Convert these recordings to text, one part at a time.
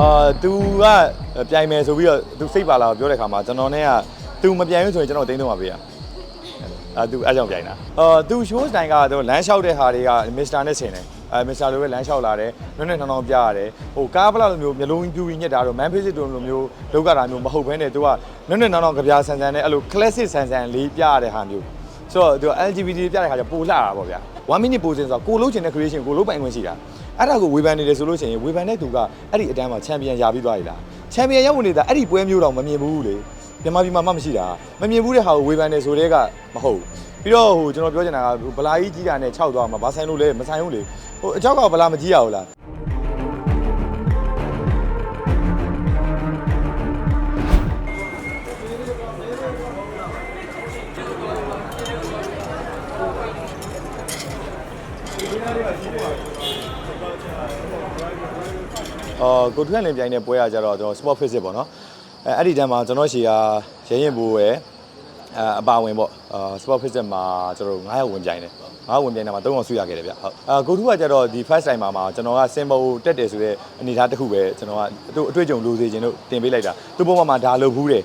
အာသူကပြိုင်မယ်ဆိုပြီးတော့သူစိတ်ပါလာပြောတဲ့ခါမှာကျွန်တော်နဲ့ကသူမပြိုင်ဘူးဆိုရင်ကျွန်တော်တင်းတော့မှာပေးရအာသူအားကြောင့်ပြိုင်တာအာသူ show တိုင်းကတော့လမ်းလျှောက်တဲ့ဟာတွေကမစ္စတာနဲ့ဆင်တယ်အဲမစ္စတာလိုပဲလမ်းလျှောက်လာတယ်နွဲ့နွဲ့နှောင်းနှောင်းပြရတယ်ဟိုကားပလာလိုမျိုးမျိုးလုံးပြူပြီးညက်တာတော့ man face တို့လိုမျိုးလောက်ကတာမျိုးမဟုတ်ဘဲနဲ့သူကနွဲ့နွဲ့နှောင်းနှောင်းကြပြဆန်ဆန်နဲ့အဲ့လို classic ဆန်ဆန်လေးပြရတဲ့ဟာမျိုးဆိုတော့သူ LGBT ပြတဲ့ခါကျပိုလှတာပေါ့ဗျာ1 minute ပိုစင်ဆိုတော့ကိုလုံးချင်တဲ့ creation ကိုလုံးပိုင်ခွင့်ရှိတာ အဲ့ဒါကိုဝေဖန်နေတယ်ဆိုလို့ရှိရင်ဝေဖန်တဲ့သူကအဲ့ဒီအတန်းမှာ champion ရပြီးသွားပြီလား champion ရောက်နေတာအဲ့ဒီပွဲမျိုးတော့မမြင်ဘူးလေမြန်မာပြည်မှာမှမရှိတာမမြင်ဘူးတဲ့ဟာကိုဝေဖန်နေဆိုတဲ့ကမဟုတ်ဘူးပြီးတော့ဟိုကျွန်တော်ပြောချင်တာကဗလာကြီးကြီးတာနဲ့6သွားမှာဘာဆိုင်လို့လဲမဆိုင်ဘူးလေဟိုအချောက်ကဗလာမကြီးရဘူးလား အော်ကိုထွန်းလင်ပြိုင်တဲ့ပွဲကကြတော့ကျွန်တော် sport physics ပေါ့နော်အဲအဲ့ဒီတန်းမှာကျွန်တော်ရှီကရရင်ဘူရယ်အဲအပါဝင်ပေါ့အာ sport physics မှာကျွန်တော်9ရောက်ဝင်ပြိုင်တယ်9ရောက်ဝင်ပြိုင်တာမှာ3ရောက်ဆွရခဲ့တယ်ဗျဟုတ်အာကိုထူးကကြတော့ဒီ first time မှာမှာကျွန်တော်က symbol တက်တယ်ဆိုတဲ့အနေအထားတစ်ခုပဲကျွန်တော်ကသူ့အတွေ့အကြုံလိုစေခြင်းတို့တင်ပေးလိုက်တာသူ့ဘုံမှာဒါလုပ်ဘူးတယ်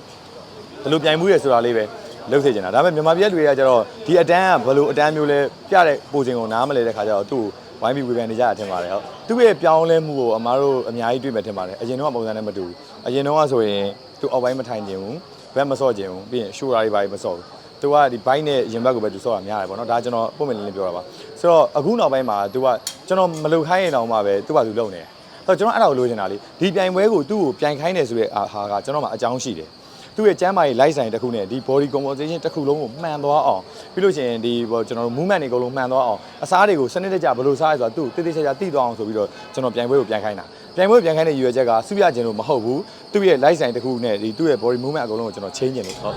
ဘယ်လိုပြိုင်မှုရဆိုတာလေးပဲ လုပ်စေချင်တာဒါပေမဲ့မြန်မာပြည်လူတွေကကြတော့ဒီအတန်းကဘယ်လိုအတန်းမျိုးလဲပြတဲ့ပုံစံကိုနားမလဲတဲ့ခါကျတော့သူ့ကိုဝိုင်းပြီးဝေဖန်နေကြတာထင်ပါတယ်ဟုတ်သူ့ရဲ့ပြောင်းလဲမှုကိုအမားတို့အများကြီးတွေ့မယ်ထင်ပါတယ်အရင်တော့ပုံစံနဲ့မတူဘူးအရင်တော့ဆိုရင်သူအောက်ပိုင်းမထိုင်ခြင်းဘူးဘက်မဆော့ခြင်းဘူးပြီးရင်ရှိုးရာတွေပါမဆော့ဘူးသူကဒီဘိုင်းနဲ့ရင်ဘက်ကိုပဲသူဆော့တာများတယ်ပေါ့နော်ဒါကျွန်တော်ပုံမှန်လေးလေးပြောတာပါဆိုတော့အခုနောက်ပိုင်းမှာသူကကျွန်တော်မလုပ်ခိုင်းရင်တောင်မှပဲသူကသူလုပ်နေတယ်ဆိုတော့ကျွန်တော်အဲ့ဒါကိုလိုချင်တာလေဒီပြိုင်ပွဲကိုသူ့ကိုပြိုင်ခိုင်းတယ်ဆိုတဲ့ဟာကကျွန်တော်မှအကြောင်းရှိတယ် သူ့ရဲ့ကျမ်းမာရေး light sign တစ်ခုနဲ့ဒီ body composition တစ်ခုလုံးကိုမှန်သွားအောင်ပြီးလို့ရှိရင်ဒီဟိုကျွန်တော်တို့ movement တွေအကုန်လုံးမှန်သွားအောင်အစားတွေကိုစနစ်တကျဘယ်လိုစားရဆိုတာသူ့တိတိကျကျသိသွားအောင်ဆိုပြီးတော့ကျွန်တော်ပြိုင်ပွဲကိုပြန်ခိုင်းတာပြိုင်ပွဲကိုပြန်ခိုင်းတဲ့ရည်ရွယ်ချက်ကစုရခြင်းလို့မဟုတ်ဘူးသူ့ရဲ့ light sign တစ်ခုနဲ့ဒီသူ့ရဲ့ body movement အကုန်လုံးကိုကျွန်တော် change နေလို့ဟုတ်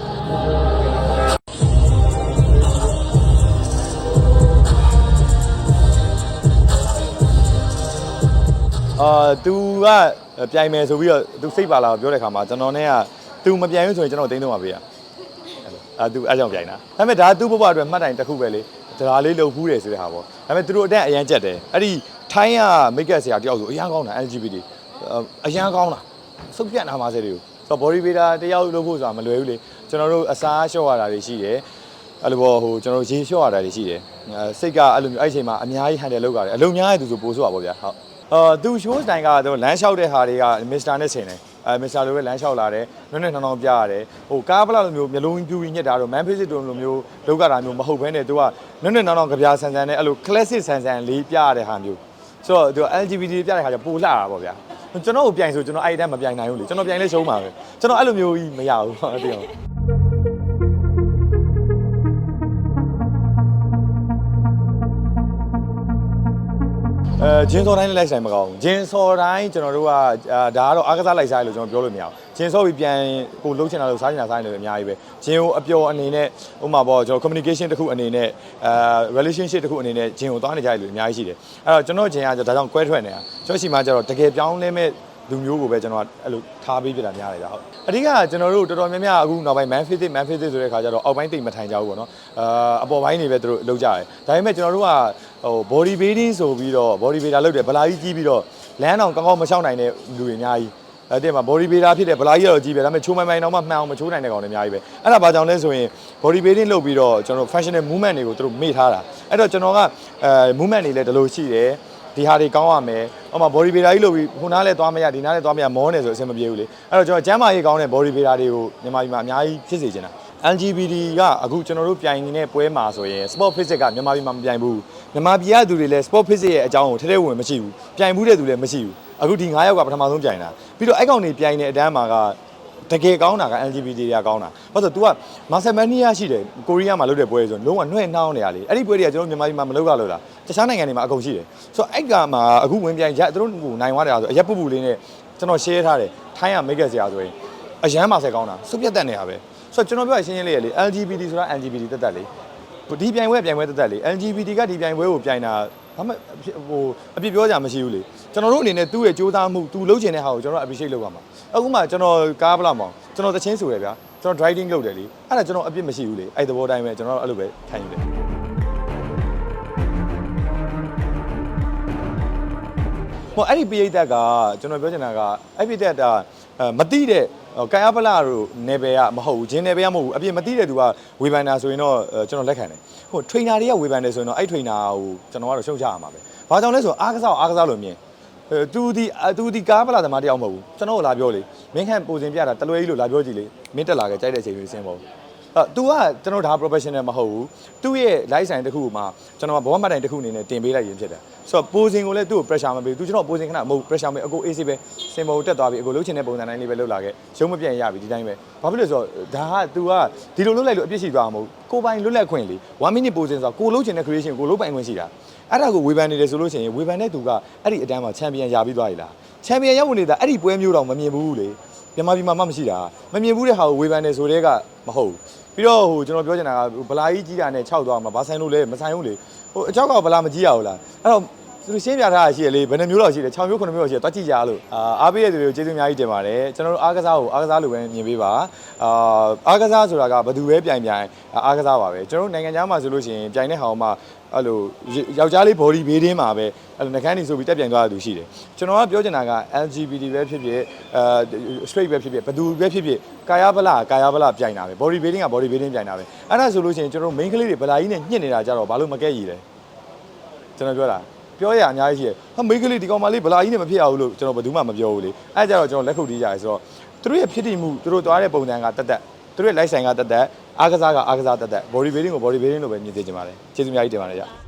အာ तू ကပြိုင်မယ်ဆိုပြီးတော့ तू စိတ်ပါလာပြောတဲ့ခါမှာကျွန်တော်နဲ့က သူမပြန်ဘူးဆိုရင်ကျွန်တော်တင်းသုံးပါပေးရအဲသူအဲကြောင့်ပြိုင်တာဒါပေမဲ့ဒါသူ့ဘဝအတွက်မှတ်တိုင်တစ်ခုပဲလေဒါလေးလုံဖူးတယ်ဆိုတဲ့ဟာပေါ့ဒါပေမဲ့သူတို့အတန့်အရန်ကြက်တယ်အဲ့ဒီထိုင်းကမိတ်ကက်ဆရာတယောက်ဆိုအရန်ကောင်းတာ LGBT အရန်ကောင်းတာစုပ်ပြတ်နာမှာစေတွေကိုဆိုတော့ body builder တယောက်လုပ်ဖို့ဆိုတာမလွယ်ဘူးလေကျွန်တော်တို့အစားလျှော့ရတာတွေရှိတယ်အဲ့လိုပေါ့ဟိုကျွန်တော်တို့ရေလျှော့ရတာတွေရှိတယ်စိတ်ကအဲ့လိုမျိုးအဲ့ချိန်မှာအများကြီး handle လုပ်ရတယ်အလုံးများတဲ့သူဆိုပိုးဆိုတာပေါ့ဗျာဟုတ်အာသူ show တိုင်းကတော့လမ်းလျှောက်တဲ့ဟာတွေက Mr. နဲ့ဆင်တယ် အဲမစ္စတာလိုပဲလမ်းလျှောက်လာတယ်နွနဲ့နှောင်းနှောင်းပြရတယ်ဟိုကားပလာလိုမျိုးမျိုးလုံးပြူပြီးညက်တာတော့ man physics တို့လိုမျိုးလောက်ကတာမျိုးမဟုတ်ဘဲနဲ့သူကနွနဲ့နှောင်းနှောင်းကြပြာဆန်ဆန်နဲ့အဲ့လို classic ဆန်ဆန်လေးပြရတဲ့ဟာမျိုးဆိုတော့သူ LGBT ပြတဲ့ခါကျပိုလှတာပေါ့ဗျာကျွန်တော်ကိုပြိုင်ဆိုကျွန်တော်အဲ့ဒီတန်းမပြိုင်နိုင်ဘူးလေကျွန်တော်ပြိုင်လဲရှုံးပါပဲကျွန်တော်အဲ့လိုမျိုးကြီးမရဘူးဟုတ်တယ် အဲဂျင်းစောတိုင်းလည်းလိုက်ဆိုင်မကောင်းဘူးဂျင်းစောတိုင်းကျွန်တော်တို့ကအာဒါကတော့အားကစားလိုက်စားလို့ကျွန်တော်ပြောလို့မရအောင်ဂျင်းစောပြီးပြန်ကိုလှုပ်ချင်တာလို့စားချင်တာစားချင်တယ်အများကြီးပဲဂျင်းကိုအပျော်အနေနဲ့ဥပမာပေါ့ကျွန်တော် communication တစ်ခုအနေနဲ့အာ relationship တစ်ခုအနေနဲ့ဂျင်းကိုသွားနေကြရလို့အများကြီးရှိတယ်အဲ့တော့ကျွန်တော်ဂျင်းကဒါကြောင့်ကွဲထွက်နေတာကျွန်တော်ရှိမှကျတော့တကယ်ပြောင်းလဲမဲ့ လူမျိုးကိုပဲကျွန်တော်ကအဲ့လိုထားပေးပြတာများတယ်ဗျဟုတ်အဓိကကျွန်တော်တို့တော်တော်များများအခုနောက်ပိုင်း man physics man physics ဆိုတဲ့ခါကျတော့အောက်ပိုင်းတိတ်မထိုင်ကြဘူးပေါ့နော်အာအပေါ်ပိုင်းနေပဲသူတို့လုပ်ကြတယ်ဒါပေမဲ့ကျွန်တော်တို့ကဟို body building ဆိုပြီးတော့ body builder လုပ်တယ်ဗလာကြီးကြီးပြီးတော့လမ်းအောင်ကောင်းကောင်းမရှောက်နိုင်တဲ့လူတွေအများကြီးအဲ့ဒီမှာ body builder ဖြစ်တဲ့ဗလာကြီးကတော့ကြီးပဲဒါပေမဲ့ချိုးမိုင်မိုင်တော့မှမှန်အောင်မချိုးနိုင်တဲ့ကောင်တွေအများကြီးပဲအဲ့ဒါဘာကြောင့်လဲဆိုရင် body building လုပ်ပြီးတော့ကျွန်တော် functional movement တွေကိုသူတို့မေ့ထားတာအဲ့တော့ကျွန်တော်ကအဲ movement တွေလည်းဒီလိုရှိတယ်ဒီဟာတွေကောင်းရမယ်။ ဟိုမှာ body builder ကြီးလုပ်ပြီးဟိုနားလဲသွားမရဒီနားလဲသွားမရမောနေဆိုအဆင်မပြေဘူးလေ။အဲ့တော့ကျွန်တော်ကျမ်းမာရေးကောင်းတဲ့ body builder တွေကိုမြန်မာပြည်မှာအများကြီးဖြစ်စေချင်တာ။ LGBT ကအခုကျွန်တော်တို့ပြိုင်နေတဲ့ပွဲမှာဆိုရင် sport physics ကမြန်မာပြည်မှာမပြိုင်ဘူး။မြန်မာပြည်ကသူတွေလည်း sport physics ရဲ့အကြောင်းကိုထဲထဲဝင်မရှိဘူး။ပြိုင်ဘူးတဲ့သူလည်းမရှိဘူး။အခုဒီ9ယောက်ကပထမဆုံးပြိုင်တာ။ပြီးတော့အဲ့ကောင်တွေပြိုင်တဲ့အတန်းမှာက တကယ်ကောင်းတာက LGBT တွေကကောင်းတာဘာလို့ဆို तू ကမာဆယ်မန်နီးယားရှိတယ်ကိုရီးယားမှာလုပ်တဲ့ပွဲဆိုလုံးဝနှွဲ့နှောင်းနေရလေအဲ့ဒီပွဲတွေကကျွန်တော်မြန်မာပြည်မှာမလုပ်ရလို့လားတခြားနိုင်ငံတွေမှာအကုန်ရှိတယ်ဆိုတော့အဲ့ကမှာအခုဝင်ပြိုင်ရသူတို့ကနိုင်သွားတယ်ဆိုအရက်ပူပူလေးနဲ့ကျွန်တော် share ထားတယ်ထိုင်းရမိတ်ကက်ဆရာဆိုရင်အရန်မာဆယ်ကောင်းတာစုပြတ်တက်နေရပဲဆိုတော့ကျွန်တော်ပြောရှင်းရှင်းလေးရလေ LGBT ဆိုတာ LGBT တက်တက်လေဒီပြိုင်ပွဲပြိုင်ပွဲတက်တက်လေ LGBT ကဒီပြိုင်ပွဲကိုပြိုင်တာဘာမှဟိုအပြစ်ပြောကြမရှိဘူးလေကျွန်တော်တို့အနေနဲ့သူ့ရဲ့စူးစမ်းမှုသူလှုပ်ချင်တဲ့ဟာကိုကျွန်တော် appreciate လုပ်ရမှာ အခုမှကျွန်တော်ကားပလာမောင်ကျွန်တော်တချင်းဆိုရဗျာကျွန်တော် driving လုပ်တယ်လေအဲ့ဒါကျွန်တော်အပြစ်မရှိဘူးလေအဲ့သဘောတိုင်းပဲကျွန်တော်အဲ့လိုပဲခံယူတယ်ဟိုအဲ့ဒီပိရိသတ်ကကျွန်တော်ပြောချင်တာကအဲ့ပိရိသတ်ကအဲမတိတဲ့ကာယပလတို့နယ်ပယ်ကမဟုတ်ဘူးဂျင်းနယ်ပယ်ကမဟုတ်ဘူးအပြင်မတိတဲ့သူကဝေဖန်တာဆိုရင်တော့အဲကျွန်တော်လက်ခံတယ်ဟို trainer တွေကဝေဖန်တယ်ဆိုရင်တော့အဲ့ trainer ကိုကျွန်တော်ကတော့ရှုံချရမှာပဲဘာကြောင့်လဲဆိုတော့အားကစားကိုအားကစားလို့မြင်အဲ သူဒီသူဒီကားပလာသမားတယောက်မဟုတ်ဘူးကျွန်တော်ကလာပြောလေမင်းခန့်ပုံစင်ပြတာတလွဲကြီးလို့လာပြောကြည့်လေမင်းတက်လာခဲ့ကြိုက်တဲ့အချိန်လေးစင်းပေါ့အဲ तू ကကျွန်တော်ဒါ professional မဟုတ်ဘူးသူ့ရဲ့ live sign တစ်ခုမှာကျွန်တော်ကဘောမှတ်တိုင်တစ်ခုအနေနဲ့တင်ပေးလိုက်ရင်ဖြစ်တယ်ဆိုတော့ posing ကိုလည်းသူ့ကို pressure မပေးဘူး तू ကျွန်တော် posing ခဏမဟုတ် pressure မပေးအကို AC ပဲစင်ပေါ်တက်သွားပြီအကိုလှုပ်ချင်တဲ့ပုံစံတိုင်းလေးပဲလှုပ်လာခဲ့ရုံးမပြတ်ရင်ရပြီဒီတိုင်းပဲဘာဖြစ်လို့လဲဆိုတော့ဒါက तू ကဒီလိုလှုပ်လိုက်လို့အပြစ်ရှိသွားမှာမဟုတ်ကိုပိုင်လွတ်လပ်ခွင့်လေ1 minute posing ဆိုတော့ကိုလှုပ်ချင်တဲ့ creation ကိုလှုပ်ပိုင်ခွင့်ရှိတာအဲ့ဒါကိုဝေဖန်နေတယ်ဆိုလို့ရှိရင်ဝေဖန်တဲ့သူကအဲ့ဒီအတန်းမှာ champion ရပြီးသွားပြီလား champion ရဝင်နေတာအဲ့ဒီပွဲမျိုးတော့မမြင်ဘူးလေမြန်မာပြည်မှာမှမရှိတာမမြင်ဘူးတဲ့ဟာကိုဝေဖန်နေဆိုတဲ့ကမဟုတ်ဘူး ပြီးတော့ဟိုကျွန်တော်ပြောချင်တာကဗလာကြီးကြီးတာနဲ့6သွားမှာဘာဆိုင်လို့လဲမဆိုင်ဘူးလေဟိုအချောက်ကဗလာမကြီးရဘူးလားအဲ့တော့ သူတို့ရှင်းပြထားတာရှိရလေဘယ်နှမျိုးလောက်ရှိလဲ6မျိုး9မျိုးလောက်ရှိတယ်တွားကြည့်ကြလို့အာအားပေးတဲ့သူတွေကိုကျေးဇူးအများကြီးတင်ပါတယ်ကျွန်တော်တို့အားကစားကိုအားကစားလိုပဲမြင်ပေးပါအာအားကစားဆိုတာကဘယ်သူပဲပြိုင်ပြိုင်အားကစားပါပဲကျွန်တော်တို့နိုင်ငံခြားမှာဆိုလို့ရှိရင်ပြိုင်တဲ့ဟာမှာအဲ့လိုယောက်ျားလေး body building မှာပဲအဲ့လိုနှကန်းနေဆိုပြီးတက်ပြန်သွားတဲ့သူရှိတယ်ကျွန်တော်ကပြောချင်တာက LGBT ပဲဖြစ်ဖြစ်အဲ straight ပဲဖြစ်ဖြစ်ဘယ်သူပဲဖြစ်ဖြစ်ကာယဗလာကာယဗလာပြိုင်တာပဲ body building က body building ပြိုင်တာပဲအဲ့ဒါဆိုလို့ရှိရင်ကျွန်တော်တို့ main ကလေးတွေဗလာကြီးနဲ့ညှစ်နေတာကြတော့ဘာလို့မကဲ့ရည်လဲကျွန်တော်ပြောတာ ပြောရအများကြီးရှိတယ်ဟာ main ကလေးဒီကောင်မလေးဗလာကြီးနဲ့မဖြစ်ရဘူးလို့ကျွန်တော်ဘယ်သူမှမပြောဘူးလေအဲ့ဒါကြတော့ကျွန်တော်လက်ခုပ်တီးကြရဲဆိုတော့သူတို့ရဲ့ဖြစ်တည်မှုသူတို့သွားတဲ့ပုံစံကတက်တက်သူတို့ရဲ့ live sign ကတက်တက်အားကစားကအားကစားတက်တက် body building ကို body building လို့ပဲမြင်သိချင်ပါတယ်ကျေးဇူးအများကြီးတင်ပါတယ်ကြ